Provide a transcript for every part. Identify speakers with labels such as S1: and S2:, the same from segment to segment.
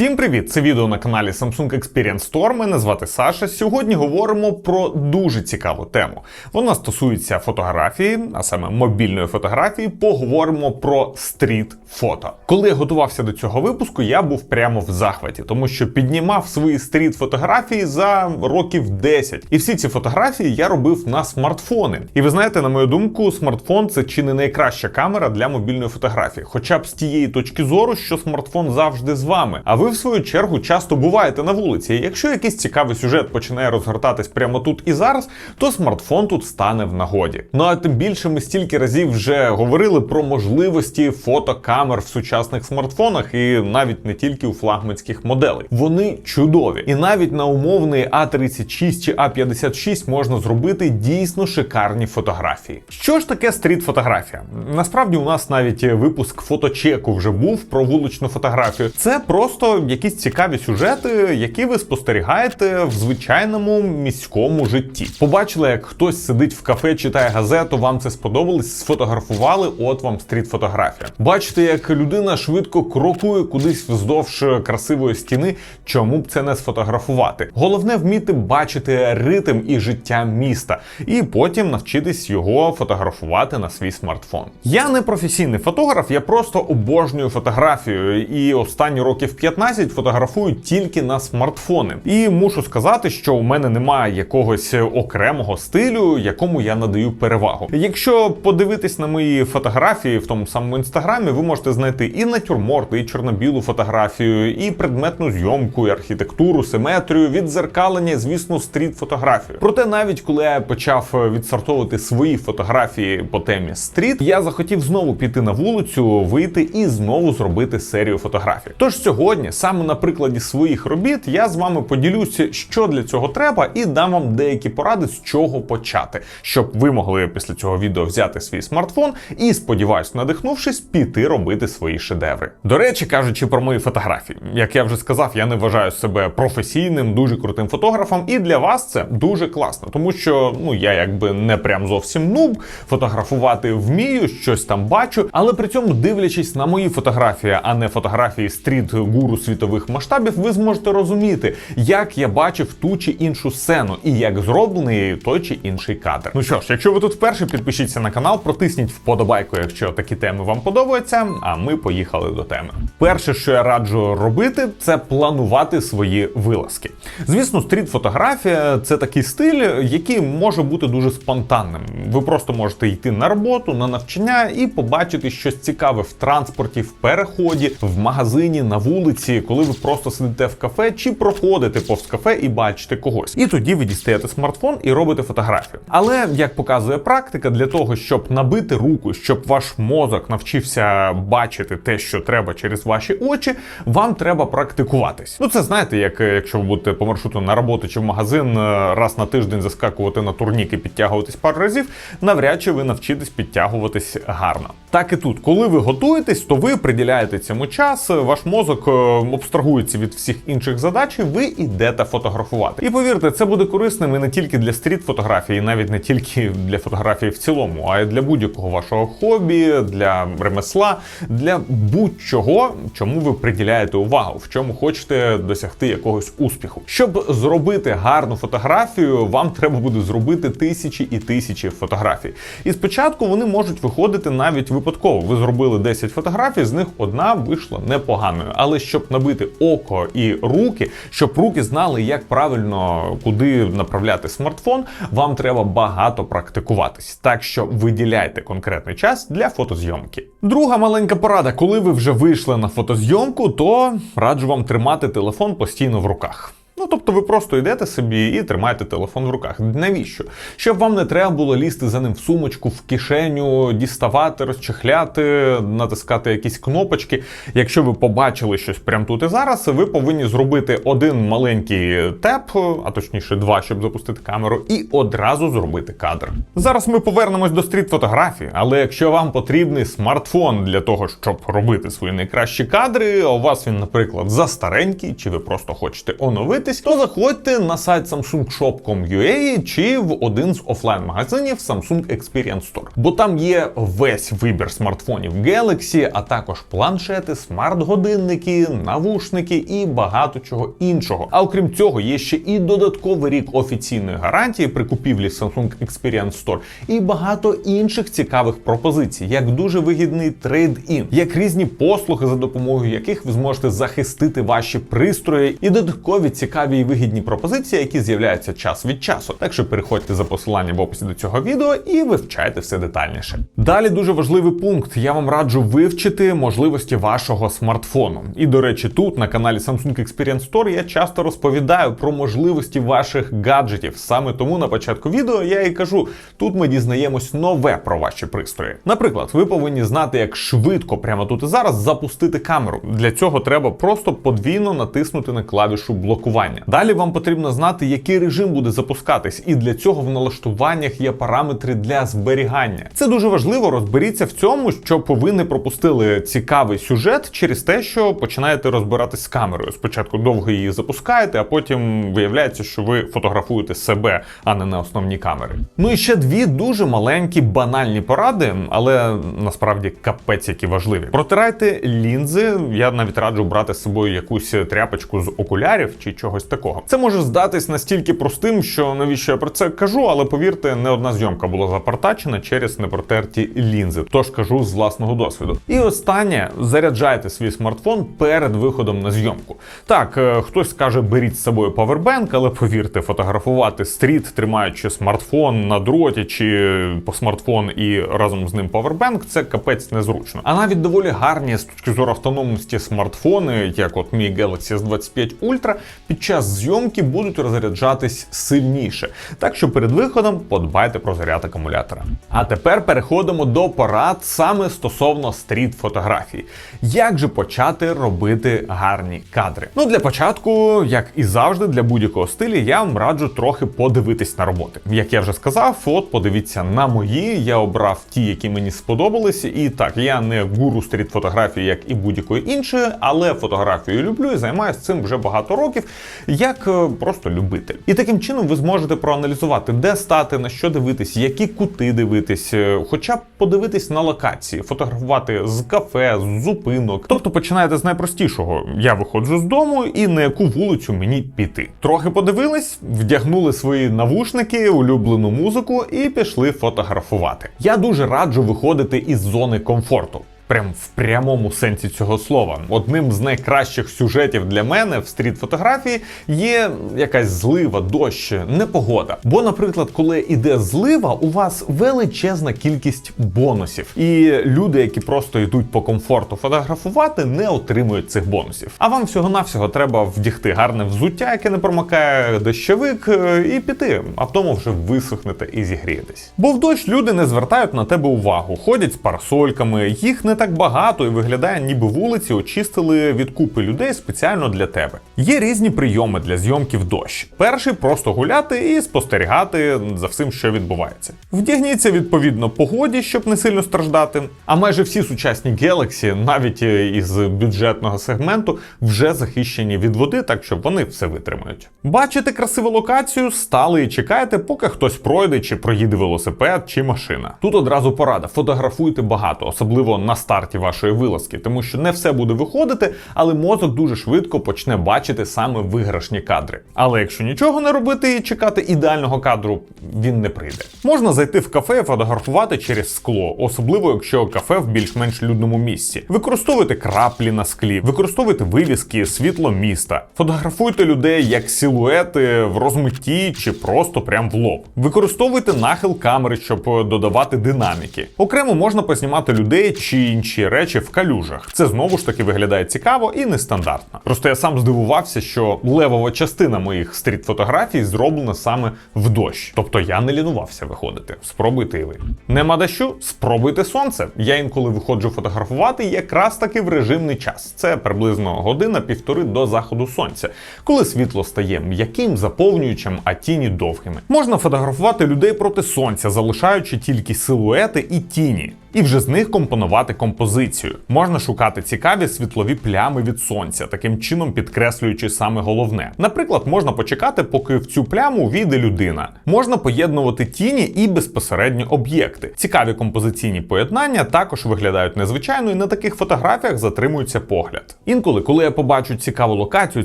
S1: Всім привіт! Це відео на каналі Samsung Experience Store. Мене звати Саша. Сьогодні говоримо про дуже цікаву тему. Вона стосується фотографії, а саме мобільної фотографії. Поговоримо про стріт фото. Коли я готувався до цього випуску, я був прямо в захваті, тому що піднімав свої стріт фотографії за років 10. І всі ці фотографії я робив на смартфони. І ви знаєте, на мою думку, смартфон це чи не найкраща камера для мобільної фотографії, хоча б з тієї точки зору, що смартфон завжди з вами. А ви, в свою чергу, часто буваєте на вулиці. Якщо якийсь цікавий сюжет починає розгортатись прямо тут і зараз, то смартфон тут стане в нагоді. Ну а тим більше ми стільки разів вже говорили про можливості фотокамер в сучасних смартфонах, і навіть не тільки у флагманських моделей. Вони чудові. І навіть на умовний А36 чи А56 можна зробити дійсно шикарні фотографії. Що ж таке стріт-фотографія? Насправді у нас навіть випуск фоточеку вже був про вуличну фотографію. Це просто якісь цікаві сюжети, які ви спостерігаєте в звичайному міському житті. Побачили, як хтось сидить в кафе, читає газету, вам це сподобалось, сфотографували. От вам стріт-фотографія. Бачите, як людина швидко крокує кудись вздовж красивої стіни. Чому б це не сфотографувати? Головне вміти бачити ритм і життя міста, і потім навчитись його фотографувати на свій смартфон. Я не професійний фотограф, я просто обожнюю фотографію, і останні років 15 фотографую тільки на смартфони. І мушу сказати, що у мене немає якогось окремого стилю, якому я надаю перевагу. Якщо подивитись на мої фотографії в тому самому інстаграмі, ви можете знайти і натюрморти, і чорно-білу фотографію, і предметну зйомку, і архітектуру, симетрію, відзеркалення, звісно, стріт фотографію. Проте, навіть коли я почав відсортовувати свої фотографії по темі стріт, я захотів знову піти на вулицю, вийти і знову зробити серію фотографій. Тож сьогодні, саме на прикладі своїх робіт, я з вами поділюся, що для цього треба, і дам вам деякі поради, з чого почати, щоб ви могли після цього відео взяти свій смартфон і, сподіваюсь, надихнувшись, піти робити свої шедеври. До речі, кажучи про мої фотографії, як я вже сказав, я не вважаю себе професійним, дуже крутим фотографом, і для вас це дуже класно, тому що ну я якби не прям зовсім нуб, фотографувати вмію, щось там бачу, але при цьому дивлячись на мої фотографії, а не фотографії стріт гуру світових масштабів, ви зможете розуміти, як я бачив ту чи іншу сцену і як зроблений той чи інший кадр. Ну що ж, якщо ви тут вперше, підпишіться на канал, протисніть вподобайку, якщо такі теми вам подобаються. А ми поїхали до теми. Перше, що я раджу робити, це планувати свої вилазки. Звісно, стріт-фотографія це такий стиль, який може бути дуже спонтанним. Ви просто можете йти на роботу, на навчання і побачити щось цікаве в транспорті, в переході, в магазині, на вулиці, коли ви просто сидите в кафе чи проходите повз кафе і бачите когось. І тоді ви дістаєте смартфон і робите фотографію. Але як показує практика, для того, щоб набити руку, щоб ваш мозок навчився бачити те, що треба через ваші очі, вам треба практикуватись. Ну це знаєте, як е, якщо ви будете по маршруту на роботу чи в магазин е, раз на тиждень заскакувати на турнік і підтягуватись пару разів, навряд чи ви навчитесь підтягуватись гарно. Так і тут, коли ви готуєтесь, то ви приділяєте цьому час, ваш мозок абстрагується від всіх інших задач, і ви йдете фотографувати. І повірте, це буде корисним і не тільки для стріт-фотографії, навіть не тільки для фотографії в цілому, а й для будь-якого вашого хобі, для ремесла, для будь-чого, чому ви приділяєте увагу, в чому хочете досягти якогось успіху. Щоб зробити гарну фотографію, вам треба буде зробити тисячі і тисячі фотографій. І спочатку вони можуть виходити навіть випадково. Ви зробили 10 фотографій, з них одна вийшла непоганою. Але щоб набити око і руки, щоб руки знали, як правильно куди направляти смартфон, вам треба багато практикуватись. Так що виділяйте конкретний час для фотозйомки. Друга маленька порада, коли ви вже вийшли на фотозйомку, то раджу вам тримати телефон постійно в руках. Ну, тобто ви просто йдете собі і тримаєте телефон в руках. Навіщо? Щоб вам не треба було лізти за ним в сумочку, в кишеню, діставати, розчехляти, натискати якісь кнопочки. Якщо ви побачили щось прямо тут і зараз, ви повинні зробити один маленький теп, а точніше два, щоб запустити камеру, і одразу зробити кадр. Зараз ми повернемось до стріт-фотографії, але якщо вам потрібний смартфон для того, щоб робити свої найкращі кадри, а у вас він, наприклад, застаренький, чи ви просто хочете оновити подивитись, то заходьте на сайт samsungshop.com.ua чи в один з офлайн-магазинів Samsung Experience Store. Бо там є весь вибір смартфонів Galaxy, а також планшети, смарт-годинники, навушники і багато чого іншого. А окрім цього, є ще і додатковий рік офіційної гарантії при купівлі Samsung Experience Store і багато інших цікавих пропозицій, як дуже вигідний трейд-ін, як різні послуги, за допомогою яких ви зможете захистити ваші пристрої, і додаткові цікаві і вигідні пропозиції, які з'являються час від часу. Так що переходьте за посиланням в описі до цього відео і вивчайте все детальніше. Далі дуже важливий пункт. Я вам раджу вивчити можливості вашого смартфону. І до речі, тут на каналі Samsung Experience Store я часто розповідаю про можливості ваших гаджетів. Саме тому на початку відео я і кажу: тут ми дізнаємось нове про ваші пристрої. Наприклад, ви повинні знати, як швидко прямо тут і зараз запустити камеру. Для цього треба просто подвійно натиснути на клавішу блокування. Далі вам потрібно знати, який режим буде запускатись, і для цього в налаштуваннях є параметри для зберігання. Це дуже важливо. Розберіться в цьому, щоб ви не пропустили цікавий сюжет через те, що починаєте розбиратись з камерою. Спочатку довго її запускаєте, а потім виявляється, що ви фотографуєте себе, а не на основні камери. Ну і ще дві дуже маленькі банальні поради, але насправді капець які важливі. Протирайте лінзи. Я навіть раджу брати з собою якусь тряпочку з окулярів чи чогось такого. Це може здатись настільки простим, що навіщо я про це кажу, але повірте, не одна зйомка була запартачена через непротерті лінзи. Тож кажу з власного досвіду. І останнє заряджайте свій смартфон перед виходом на зйомку. Так, е, хтось скаже, беріть з собою павербенк, але повірте, фотографувати стріт, тримаючи смартфон на дроті чи по смартфон і разом з ним павербенк, це капець незручно. А навіть доволі гарні з точки зору автономності смартфони, як от мій Galaxy S25 Ultra, під час зйомки будуть розряджатись сильніше. Так що перед виходом подбайте про заряд акумулятора. А тепер переходимо до порад саме стосовно стріт фотографій. Як же почати робити гарні кадри? Ну для початку, як і завжди, для будь-якого стилю, я вам раджу трохи подивитись на роботи. Як я вже сказав, от подивіться на мої. Я обрав ті, які мені сподобалися. І так, я не гуру стріт фотографії, як і будь-якої іншої, але фотографію люблю і займаюся цим вже багато років, як е, просто любитель. І таким чином ви зможете проаналізувати, де стати, на що дивитись, які кути дивитись, е, хоча б подивитись на локації, фотографувати з кафе, з зупинок. Тобто починаєте з найпростішого. Я виходжу з дому і на яку вулицю мені піти. Трохи подивились, вдягнули свої навушники, улюблену музику і пішли фотографувати. Я дуже раджу виходити із зони комфорту. Прям в прямому сенсі цього слова. Одним з найкращих сюжетів для мене в стріт фотографії є якась злива, дощ, непогода. Бо, наприклад, коли іде злива, у вас величезна кількість бонусів, і люди, які просто йдуть по комфорту фотографувати, не отримують цих бонусів. А вам всього-навсього треба вдягти гарне взуття, яке не промокає дощовик, е, і піти. А в тому вже висохнете і зігрієтесь. Бо в дощ люди не звертають на тебе увагу, ходять з парасольками, їх не так багато і виглядає, ніби вулиці очистили від купи людей спеціально для тебе. Є різні прийоми для зйомки в дощ. Перший просто гуляти і спостерігати за всім, що відбувається. Вдягніться відповідно погоді, щоб не сильно страждати. А майже всі сучасні Galaxy, навіть е, із бюджетного сегменту, вже захищені від води, так що вони все витримають. Бачите красиву локацію, стали і чекаєте, поки хтось пройде чи проїде велосипед чи машина. Тут одразу порада: фотографуйте багато, особливо на старті вашої вилазки, тому що не все буде виходити, але мозок дуже швидко почне бачити саме виграшні кадри. Але якщо нічого не робити і чекати ідеального кадру, він не прийде. Можна зайти в кафе і фотографувати через скло, особливо якщо кафе в більш-менш людному місці. Використовуйте краплі на склі, використовуйте вивіски, світло міста, фотографуйте людей як силуети в розмитті чи просто прям в лоб. Використовуйте нахил камери, щоб додавати динаміки. Окремо можна познімати людей чи інші речі в калюжах. Це знову ж таки виглядає цікаво і нестандартно. Просто я сам здивувався, що левова частина моїх стріт-фотографій зроблена саме в дощ. Тобто я не лінувався виходити. Спробуйте і ви. Нема дощу? Спробуйте сонце. Я інколи виходжу фотографувати якраз таки в режимний час. Це приблизно година-півтори до заходу сонця, коли світло стає м'яким, заповнюючим, а тіні довгими. Можна фотографувати людей проти сонця, залишаючи тільки силуети і тіні. І вже з них компонувати композицію. Можна шукати цікаві світлові плями від сонця, таким чином підкреслюючи саме головне. Наприклад, можна почекати, поки в цю пляму війде людина. Можна поєднувати тіні і безпосередньо об'єкти. Цікаві композиційні поєднання також виглядають незвичайно, і на таких фотографіях затримується погляд. Інколи, коли я побачу цікаву локацію,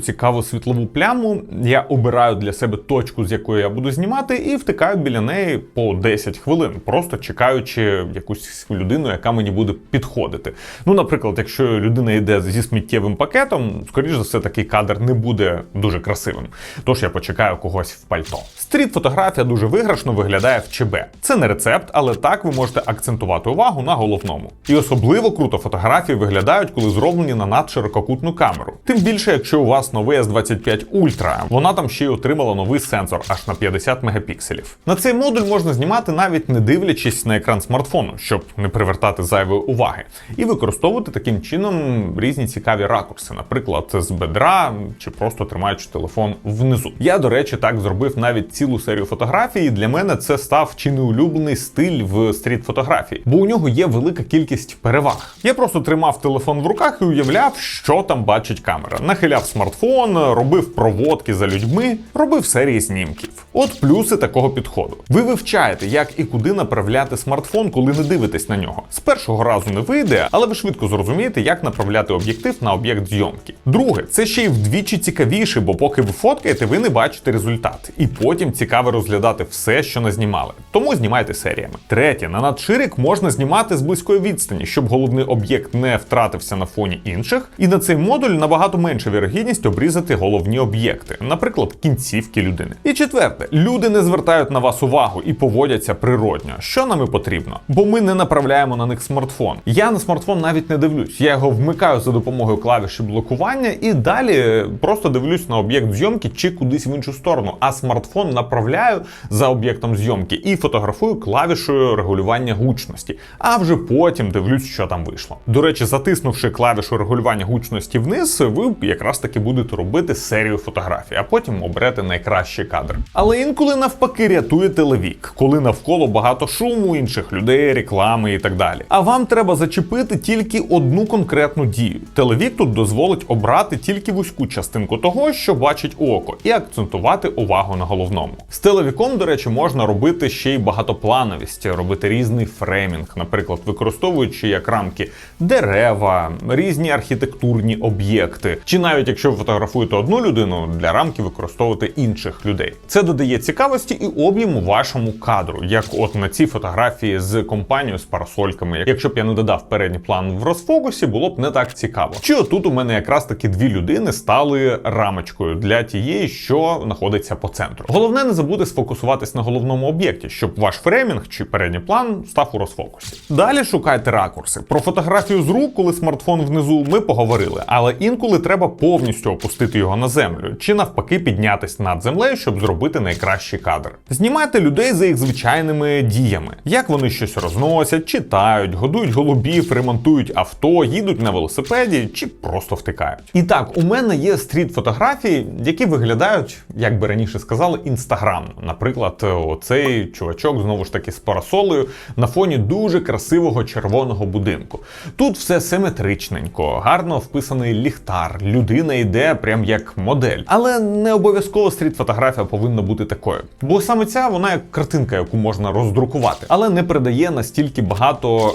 S1: цікаву світлову пляму, я обираю для себе точку, з якої я буду знімати, і втикаю біля неї по 10 хвилин, просто чекаючи якусь людину, яка мені буде підходити. Ну, наприклад, якщо людина йде зі сміттєвим пакетом, скоріш за все, такий кадр не буде дуже красивим. Тож я почекаю когось в пальто. Стріт-фотографія дуже виграшно виглядає в ЧБ. Це не рецепт, але так ви можете акцентувати увагу на головному. І особливо круто фотографії виглядають, коли зроблені на надширококутну камеру. Тим більше, якщо у вас новий S25 Ultra, вона там ще й отримала новий сенсор аж на 50 мегапікселів. На цей модуль можна знімати навіть не дивлячись на екран смартфону, щоб не привертати зайвої уваги, і використовувати таким чином різні цікаві ракурси, наприклад, з бедра чи просто тримаючи телефон внизу. Я, до речі, так зробив навіть цілу серію фотографій. Для мене це став чи не улюблений стиль в стріт-фотографії, бо у нього є велика кількість переваг. Я просто тримав телефон в руках і уявляв, що там бачить камера. Нахиляв смартфон, робив проводки за людьми, робив серії знімків. От плюси такого підходу. Ви вивчаєте, як і куди направляти смартфон, коли не дивитесь на нього. З першого разу не вийде, але ви швидко зрозумієте, як направляти об'єктив на об'єкт зйомки. Друге, це ще й вдвічі цікавіше, бо поки ви фоткаєте, ви не бачите результат. І потім цікаво розглядати все, що назнімали. Тому знімайте серіями. Третє, на надширик можна знімати з близької відстані, щоб головний об'єкт не втратився на фоні інших. І на цей модуль набагато менша вірогідність обрізати головні об'єкти, наприклад, кінцівки людини. І четверте, люди не звертають на вас увагу і поводяться природньо. Що нам і потрібно? Бо ми не направляємо на них смартфон. Я на смартфон навіть не дивлюсь. Я його вмикаю за допомогою клавіші блокування і далі просто дивлюсь на об'єкт зйомки чи кудись в іншу сторону. А смартфон направляю за об'єктом зйомки і фотографую клавішою регулювання гучності. А вже потім дивлюсь, що там вийшло. До речі, затиснувши клавішу регулювання гучності вниз, ви якраз таки будете робити серію фотографій, а потім оберете найкращий кадр. Але інколи навпаки рятує телевік, коли навколо багато шуму, інших людей, реклами і так далі. А вам треба зачепити тільки одну конкретну дію. Телевік тут дозволить обрати тільки вузьку частинку того, що бачить око, і акцентувати увагу на головному. З телевіком, до речі, можна робити ще й багатоплановість, робити різний фреймінг, наприклад, використовуючи як рамки дерева, різні архітектурні об'єкти, чи навіть якщо ви фотографуєте одну людину, для рамки використовувати інших людей. Це додає цікавості і об'єму вашому кадру, як от на цій фотографії з компанією з парасольками. Якщо б я не додав передній план в розфокусі, було б не так цікаво. Чи отут у мене якраз таки дві людини стали рамочкою для тієї, що знаходиться по центру. Головне не забути сфокусуватись на головному об'єкті, щоб ваш фреймінг чи передній план став у розфокусі. Далі шукайте ракурси. Про фотографію з рук, коли смартфон внизу, ми поговорили, але інколи треба повністю опустити його на землю, чи навпаки піднятись над землею, щоб зробити найкращий кадр. Знімайте людей за їх звичайними діями, як вони щось розносять, читають, годують голубів, ремонтують авто, їдуть на велосипеді чи просто втикають. І так, у мене є стріт фотографії, які виглядають, як би раніше сказали, інстаграмно. Наприклад, оцей чувачок знову ж таки з парасолею на фоні дуже красивого червоного будинку. Тут все симетричненько, гарно вписаний ліхтар, людина йде прям як модель. Але не обов'язково стріт-фотографія повинна бути такою. Бо саме ця вона як картинка, яку можна роздрукувати, але не передає настільки багато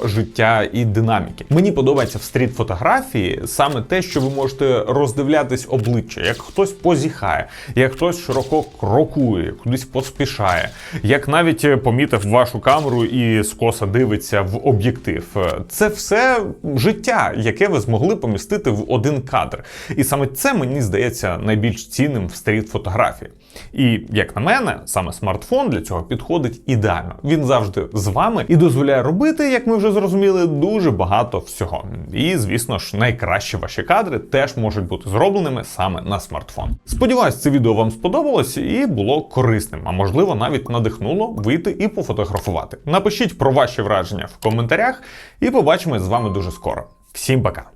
S1: життя і динаміки. Мені подобається в стріт-фотографії саме те, що ви можете роздивлятись обличчя, як хтось позіхає, як хтось широко крокує, кудись поспішає, як навіть помітив вашу камеру і скоса дивиться в об'єктив. Це все життя, яке ви змогли помістити в один кадр. І саме це мені здається найбільш цінним в стріт-фотографії. І як на мене, саме смартфон для цього підходить ідеально. Він завжди з вами і дозволяє робити, як ми вже зрозуміли, дуже багато всього. І звісно ж, найкращі ваші кадри теж можуть бути зробленими саме на смартфон. Сподіваюсь, це відео вам сподобалось і було корисним, а можливо навіть надихнуло вийти і пофотографувати. Напишіть про ваші враження в коментарях, і побачимось з вами дуже скоро. Всім пока!